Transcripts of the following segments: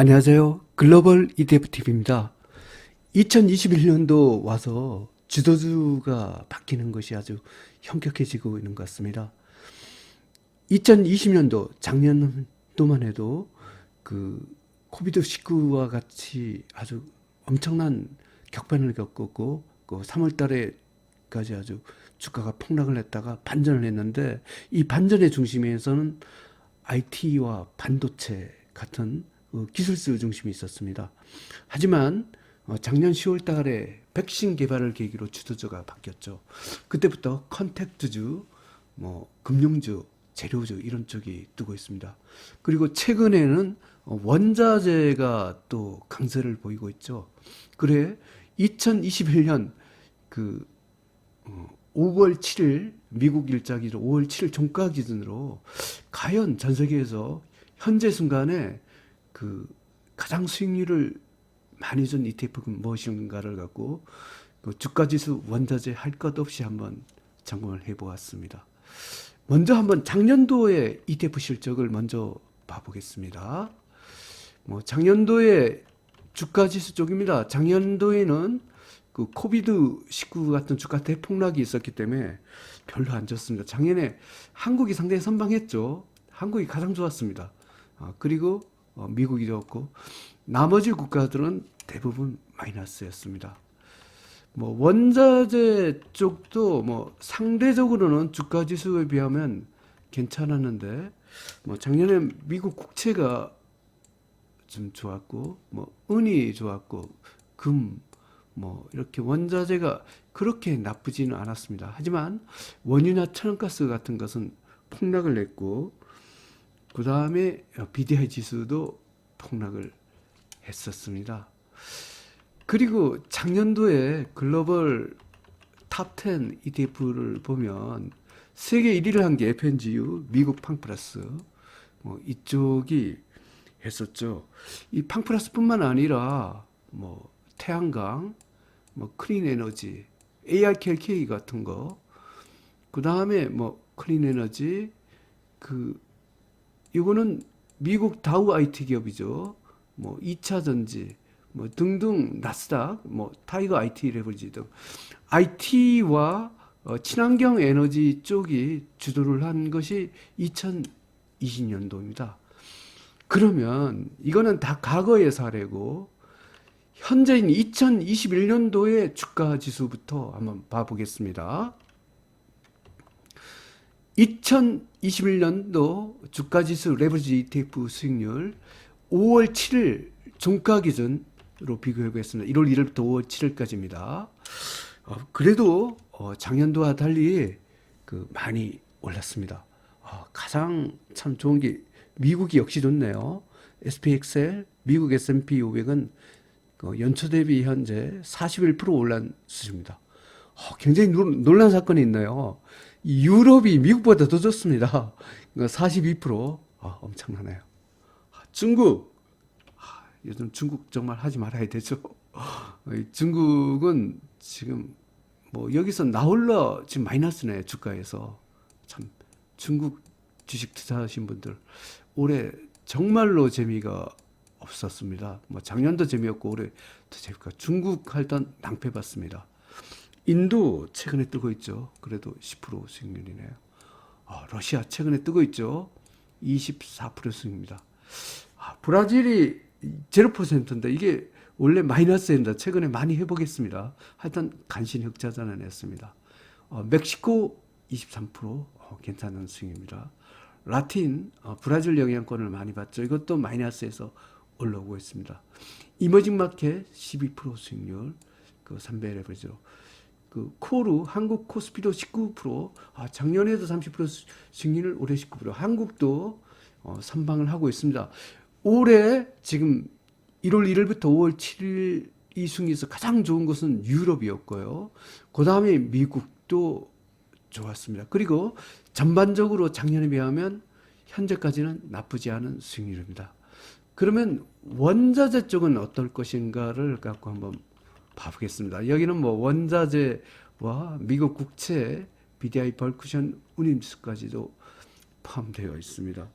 안녕하세요. 글로벌 ETF TV입니다. 2021년도 와서 지도주가 바뀌는 것이 아주 현격해지고 있는 것 같습니다. 2020년도 작년도만 해도 그 코비드 19와 같이 아주 엄청난 격변을 겪었고 그 3월 달에까지 아주 주가가 폭락을 했다가 반전을 했는데 이 반전의 중심에서는 IT와 반도체 같은 어, 기술수 중심이 있었습니다. 하지만 어, 작년 10월 달에 백신 개발을 계기로 주도주가 바뀌었죠. 그때부터 컨택트주, 뭐 금융주, 재료주 이런 쪽이 뜨고 있습니다. 그리고 최근에는 어, 원자재가 또 강세를 보이고 있죠. 그래 2021년 그 어, 5월 7일 미국 일자 기준 5월 7일 종가 기준으로 과연 전 세계에서 현재 순간에 그 가장 수익률을 많이 준 ETF가 무엇인가를 갖고 그 주가 지수 원자재 할 것 없이 한번 점검을 해 보았습니다. 먼저 한번 작년도의 ETF 실적을 먼저 봐보겠습니다. 뭐 작년도에 주가 지수 쪽입니다. 작년도에는 그 코비드 19 같은 주가 대폭락이 있었기 때문에 별로 안 좋습니다. 작년에 한국이 상당히 선방했죠. 한국이 가장 좋았습니다. 아, 그리고 어, 미국이 좋았고 나머지 국가들은 대부분 마이너스였습니다. 뭐 원자재 쪽도 뭐 상대적으로는 주가 지수에 비하면 괜찮았는데 뭐 작년에 미국 국채가 좀 좋았고 뭐 은이 좋았고 금 뭐 이렇게 원자재가 그렇게 나쁘지는 않았습니다. 하지만 원유나 천연가스 같은 것은 폭락을 했고 그 다음에 BDI 지수도 폭락을 했었습니다. 그리고 작년도에 글로벌 탑10 ETF를 보면 세계 1위를 한 게 FNGU, 미국 팡플러스 뭐 이쪽이 했었죠. 이 팡플러스뿐만 아니라 뭐 태양광, 뭐 클린 에너지, ARKK 같은 거, 그 다음에 뭐 클린 에너지, 그 이거는 미국 다우 IT 기업이죠. 뭐 2차 전지, 뭐 등등 나스닥, 뭐 타이거 IT 레버리지 등 IT와 어, 친환경 에너지 쪽이 주도를 한 것이 2020년도입니다. 그러면 이거는 다 과거의 사례고 현재인 2021년도의 주가 지수부터 한번 봐보겠습니다. 2021년도 주가 지수 레버리지 ETF 수익률 5월 7일 종가 기준으로 비교해 보겠습니다. 1월 1일부터 5월 7일까지입니다. 어, 그래도 어, 작년도와 달리 그 많이 올랐습니다. 어, 가장 참 좋은 게 미국이 역시 좋네요. SPXL 미국 S&P 500은 그 연초 대비 현재 41% 올란 수준입니다. 어, 굉장히 놀- 놀란 사건이 있네요. 이 유럽이 미국보다 더 좋습니다. 42% 아, 엄청나네요. 아, 중국 아, 요즘 중국 정말 하지 말아야 되죠. 이 중국은 지금 뭐 여기서 나홀라 지금 마이너스네 주가에서 참 중국 주식 투자하신 분들 올해 정말로 재미가 없었습니다. 뭐 작년도 재미없고 올해 더 재미가 중국 할던 낭패 봤습니다. 인도 최근에 뜨고 있죠. 그래도 10% 수익률이네요. 아, 러시아 최근에 뜨고 있죠. 24% 수익입니다. 아, 브라질이 0%인데 이게 원래 마이너스입니다. 최근에 많이 회복했습니다. 하여튼 간신히 흑자 전환했습니다. 어, 멕시코 23% 어, 괜찮은 수익입니다. 라틴 어, 브라질 영향권을 많이 받죠. 이것도 마이너스에서 올라오고 있습니다. 이머징 마켓 12% 수익률 그 3배 레버죠. 그 코르 한국 코스피도 19%, 아, 작년에도 30% 수- 수익률 올해 19%. 한국도 어, 선방을 하고 있습니다. 올해 지금 1월 1일부터 5월 7일 이 중에서 가장 좋은 것은 유럽이었고요. 그 다음에 미국도 좋았습니다. 그리고 전반적으로 작년에 비하면 현재까지는 나쁘지 않은 수익률입니다. 그러면 원자재 쪽은 어떨 것인가를 갖고 한번 봐보겠습니다. 여기는 뭐 원자재와 미국 국채, BDI 벌쿠션 운임수까지도 포함되어 있습니다.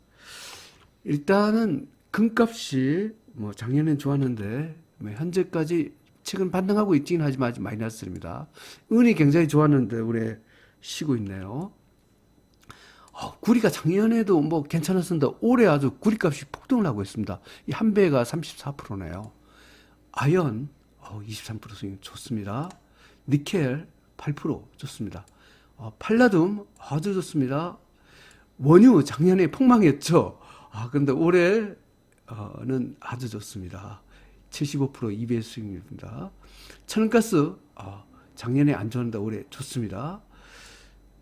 일단은 금값이 뭐 작년엔 좋았는데 뭐 현재까지 최근 반등하고 있긴 하지만 아직 마이너스입니다. 은이 굉장히 좋았는데 올해 쉬고 있네요. 어, 구리가 작년에도 뭐 괜찮았습니다. 올해 아주 구리값이 폭등을 하고 있습니다. 이 한 배가 34%네요. 아연 어, 23% 수익 좋습니다. 니켈 8% 좋습니다. 어, 팔라듐 아주 좋습니다. 원유 작년에 폭망했죠. 아 근데 올해는 아주 좋습니다. 75% 2배 수익률입니다. 천연가스 어, 작년에 안 좋았는데 올해 좋습니다.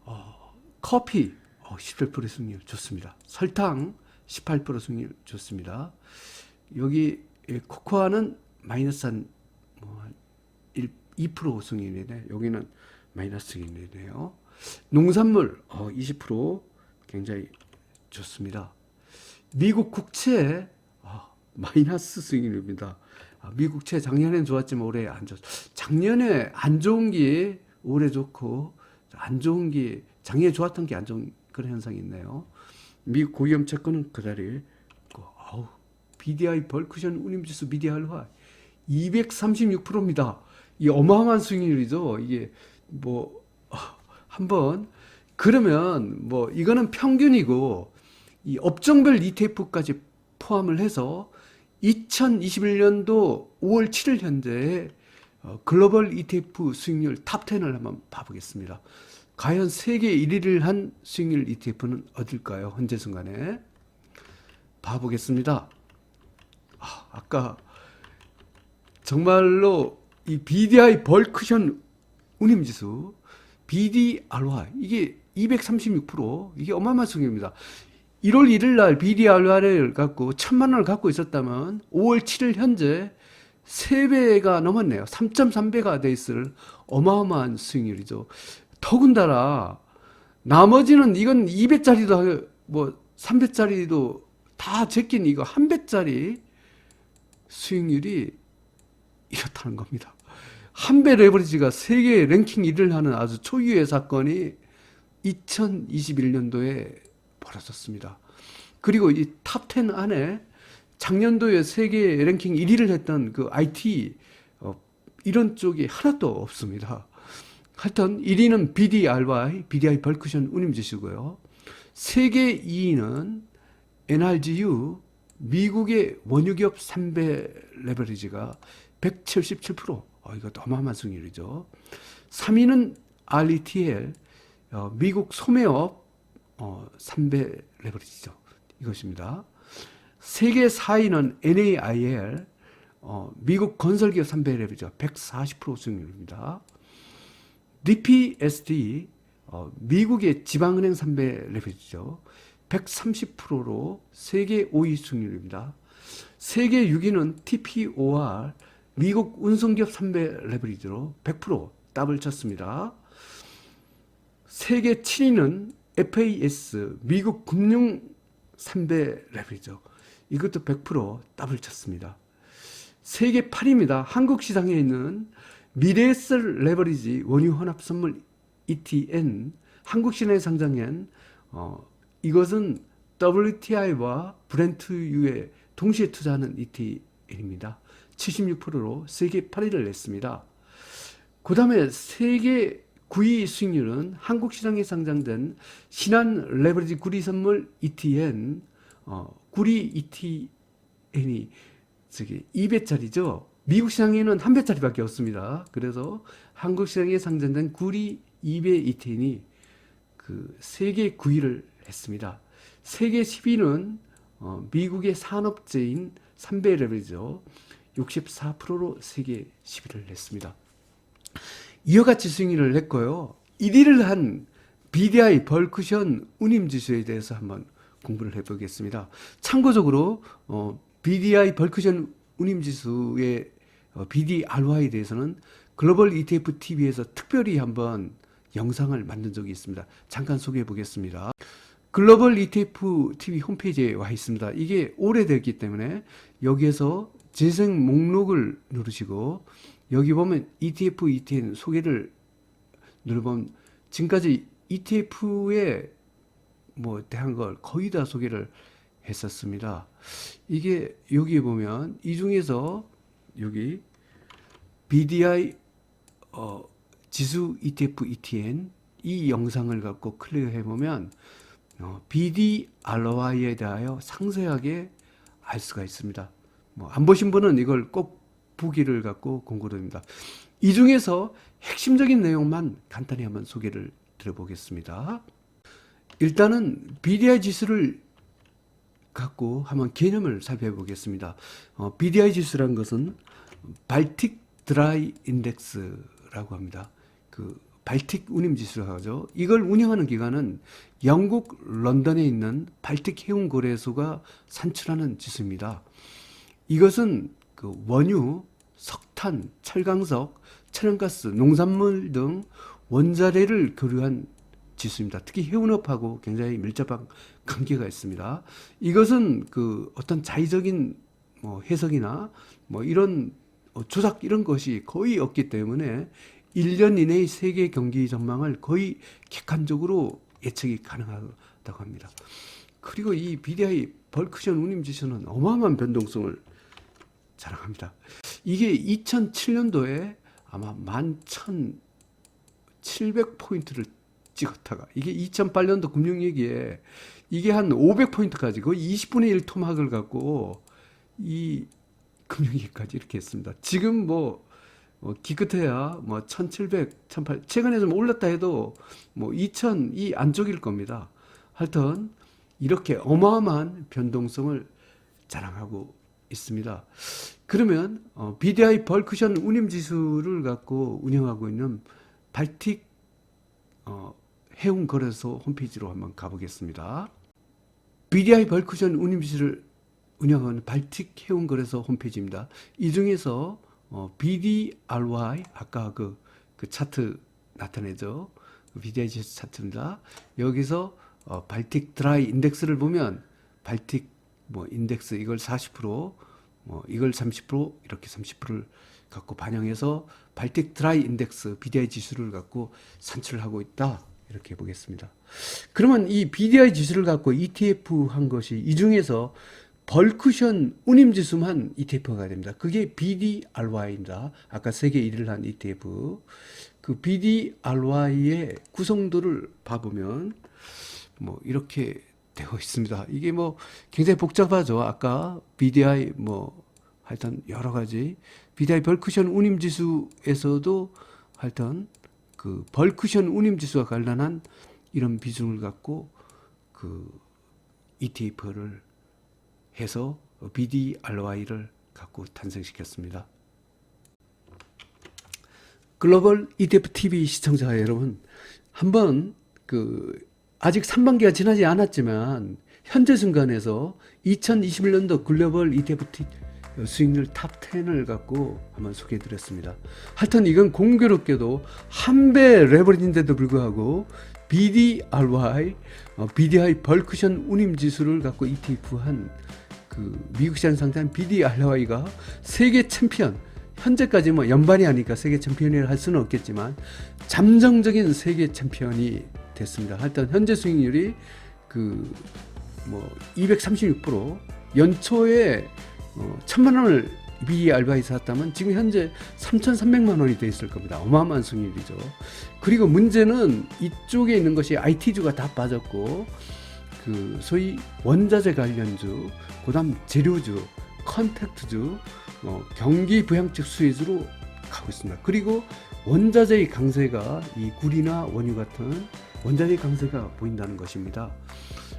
어, 커피 어, 18% 수익률 좋습니다. 설탕 18% 수익률 좋습니다. 여기 예, 코코아는 마이너스 한, 뭐, 한 1, 2% 수익률이네. 여기는 마이너스 수익률이네요. 농산물 어, 20% 굉장히 좋습니다. 미국 국채 아, 마이너스 수익률입니다. 아, 미국 국채 작년엔 좋았지만 올해 안 좋. 작년에 안 좋은 게 올해 좋고 안 좋은 게 작년에 좋았던 게 안 좋은 그런 현상이 있네요. 미국 고위험 채권은 그 있고, 아우 BDI 벌크션 운임지수 BDR화 236%입니다. 이 어마어마한 수익률이죠. 이게 뭐 아, 한번 그러면 뭐 이거는 평균이고 이 업종별 ETF까지 포함을 해서 2021년도 5월 7일 현재 어, 글로벌 ETF 수익률 탑 10을 한번 봐보겠습니다. 과연 세계 1위를 한 수익률 ETF는 어딜까요? 현재 순간에 봐보겠습니다. 아, 아까 정말로 이 BDI 벌크션 운임지수 BDRY 이게 236% 이게 어마어마한 수익입니다. 1월 1일 날 BDRY를 갖고 천만 원을 갖고 있었다면 5월 7일 현재 3배가 넘었네요. 3.3배가 돼 있을 어마어마한 수익률이죠. 더군다나 나머지는 이건 2배짜리도 뭐 3배짜리도 다 제낀 이거 한 배짜리 수익률이 이렇다는 겁니다. 한배 레버리지가 세계 랭킹 1위를 하는 아주 초유의 사건이 2021년도에 벌어졌습니다. 그리고 이 탑 10 안에 작년도에 세계 랭킹 1위를 했던 그 IT 어, 이런 쪽이 하나도 없습니다. 하여튼 1위는 BDRY, BDI 벌크션 운임지수고요. 세계 2위는 NRGU, 미국의 원유기업 3배 레버리지가 177%. 어, 이것도 어마어마한 승률이죠. 3위는 RETL, 어, 미국 소매업 어, 3배 레버리지죠. 이것입니다. 세계 4위는 NAIL, 어, 미국 건설기업 3배 레버리지가 140% 승률입니다. DPSD, 어, 미국의 지방은행 3배 레버리지죠. 130%로 세계 5위 승률입니다. 세계 6위는 TPOR, 미국 운송기업 3배 레버리지로 100% 더블 쳤습니다. 세계 7위는 FAS, 미국 금융 3배 레버리죠. 이것도 100% 더블 쳤습니다. 세계 8위입니다. 한국 시장에 있는 미래에셀 레버리지 원유 혼합 선물 ETN 한국 시장에 상장한 어, 이것은 WTI와 브렌트유에 동시에 투자하는 ETN입니다. 76%로 세계 8위를 냈습니다. 그 다음에 세계 9위 수익률은 한국 시장에 상장된 신한 레버리지 구리 선물 ETN, 어, 구리 ETN이 저기 2배짜리죠. 미국 시장에는 한 배짜리밖에 없습니다. 그래서 한국 시장에 상장된 구리 2배 ETN이 그 세계 9위를 했습니다. 세계 10위는 어, 미국의 산업재인 3배 레벨이죠. 64%로 세계 10위를 냈습니다. 이와 같이 수익률을 냈고요. 1위를 한 BDI 벌크션 운임 지수에 대해서 한번 공부를 해보겠습니다. 참고적으로 어, BDI 벌크션 운임 지수의 어, BDRY에 대해서는 글로벌 ETF TV에서 특별히 한번 영상을 만든 적이 있습니다. 잠깐 소개해 보겠습니다. 글로벌 ETF TV 홈페이지에 와 있습니다. 이게 오래됐기 때문에 여기에서 재생 목록을 누르시고 여기 보면 ETF, ETN 소개를 눌러보면 지금까지 ETF에 뭐 대한 걸 거의 다 소개를 했었습니다. 이게 여기 보면 이 중에서 여기 BDI 어, 지수 ETF ETN 이 영상을 갖고 클릭해 보면 어, BDRY에 대하여 상세하게 알 수가 있습니다. 뭐 안 보신 분은 이걸 꼭 보기를 갖고 공고드립니다. 이 중에서 핵심적인 내용만 간단히 한번 소개를 드려보겠습니다. 일단은 BDI 지수를 갖고 한번 개념을 살펴보겠습니다. 어, BDI 지수란 것은 발틱 드라이 인덱스라고 합니다. 그 발틱 운임 지수라고 하죠. 이걸 운영하는 기관은 영국 런던에 있는 발틱 해운 거래소가 산출하는 지수입니다. 이것은 그 원유, 석탄, 철강석, 천연가스, 농산물 등 원자재를 교류한 지수입니다. 특히 해운업하고 굉장히 밀접한 관계가 있습니다. 이것은 그 어떤 자의적인 뭐 해석이나 뭐 이런 어, 조작 이런 것이 거의 없기 때문에 1년 이내의 세계 경기 전망을 거의 객관적으로 예측이 가능하다고 합니다. 그리고 이 BDI 벌크션 운임 지수는 어마어마한 변동성을 자랑합니다. 이게 2007년도에 아마 11,700포인트를 찍었다가 이게 2008년도 금융위기에 이게 한 500포인트까지 거의 20분의 1 토막을 갖고 이 금융위기까지 이렇게 했습니다. 지금 뭐 어, 기껏해야 뭐 1700, 1800 최근에 좀 올랐다 해도 뭐 2000 이 안쪽일 겁니다. 하여튼 이렇게 어마어마한 변동성을 자랑하고 있습니다. 그러면 어, BDI 벌크션 운임 지수를 갖고 운영하고 있는 발틱 어, 해운 거래소 홈페이지로 한번 가보겠습니다. BDI 벌크션 운임 지수를 운영하는 발틱 해운 거래소 홈페이지입니다. 이 중에서 어, BDRY 아까 그, 그 차트 나타내죠. 그 BDI 지수 차트입니다. 여기서 어, 발틱 드라이 인덱스를 보면 발틱 뭐 인덱스 이걸 40%, 뭐 이걸 30% 이렇게 30%를 갖고 반영해서 발틱 드라이 인덱스 BDI 지수를 갖고 산출을 하고 있다. 이렇게 보겠습니다. 그러면 이 BDI 지수를 갖고 ETF 한 것이 이 중에서 벌크션 운임 지수만 ETF가 됩니다. 그게 BDRY입니다. 아까 세계 1위를 한 ETF. 그 BDRY의 구성도를 봐보면 뭐 이렇게 되어 있습니다. 이게 뭐 굉장히 복잡하죠. 아까 BDI 뭐 하여튼 여러 가지 BDI 벌크션 운임 지수에서도 하여튼 그 벌크션 운임 지수와 관련한 이런 비중을 갖고 그 ETF를 해서 BDRY를 갖고 탄생시켰습니다. 글로벌 ETF TV 시청자 여러분, 한번 그 아직 3반기가 지나지 않았지만 현재 순간에서 2021년도 글로벌 ETF 수익률 탑 10을 갖고 한번 소개해 드렸습니다. 하여튼 이건 공교롭게도 한 배 레버리지인데도 불구하고 BDRY, 어, BDI 벌크션 운임 지수를 갖고 ETF 한 그 미국 시장 상장 BDRY가 세계 챔피언 현재까지 뭐 연반이 아니까 세계 챔피언이라 할 수는 없겠지만 잠정적인 세계 챔피언이 됐습니다. 하여튼 현재 수익률이 그 뭐 236% 연초에 어, 천만 원을 미리 알바에 샀다면 지금 현재 3,300만 원이 돼 있을 겁니다. 어마어마한 수익률이죠. 그리고 문제는 이쪽에 있는 것이 IT주가 다 빠졌고 그 소위 원자재 관련주, 그다음 재료주, 컨택트주, 어, 경기 부양책 수혜주로 가고 있습니다. 그리고 원자재의 강세가 이 구리나 원유 같은 원자재 강세가 보인다는 것입니다.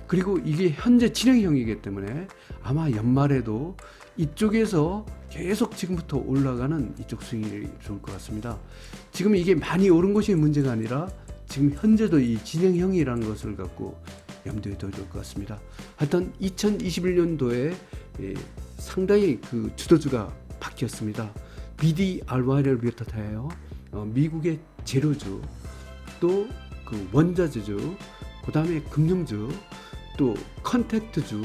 그리고 이게 현재 진행형이기 때문에 아마 연말에도 이쪽에서 계속 지금부터 올라가는 이쪽 수익률이 좋을 것 같습니다. 지금 이게 많이 오른 것이 문제가 아니라 지금 현재도 이 진행형이라는 것을 갖고 염두에 둬야 될 것 같습니다. 하여튼 2021년도에 예, 상당히 그 주도주가 바뀌었습니다. BDRY를 비롯하여 어, 미국의 재료주, 또 그 원자재주, 그 다음에 금융주, 또 컨택트주,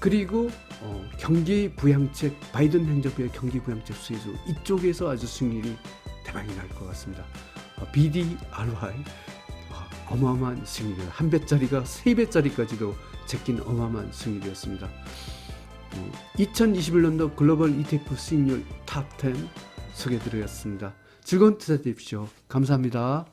그리고 어, 경기 부양책 바이든 행정부의 경기 부양책 수혜주 이쪽에서 아주 수익률이 대박이 날 것 같습니다. 어, BDRY 어, 어마어마한 승리를 한 배짜리가 세 배짜리까지도 제낀 어마어마한 승리였습니다. 2021년도 글로벌 ETF 수익률 탑10 소개드렸습니다. 즐거운 투자 되십시오. 감사합니다.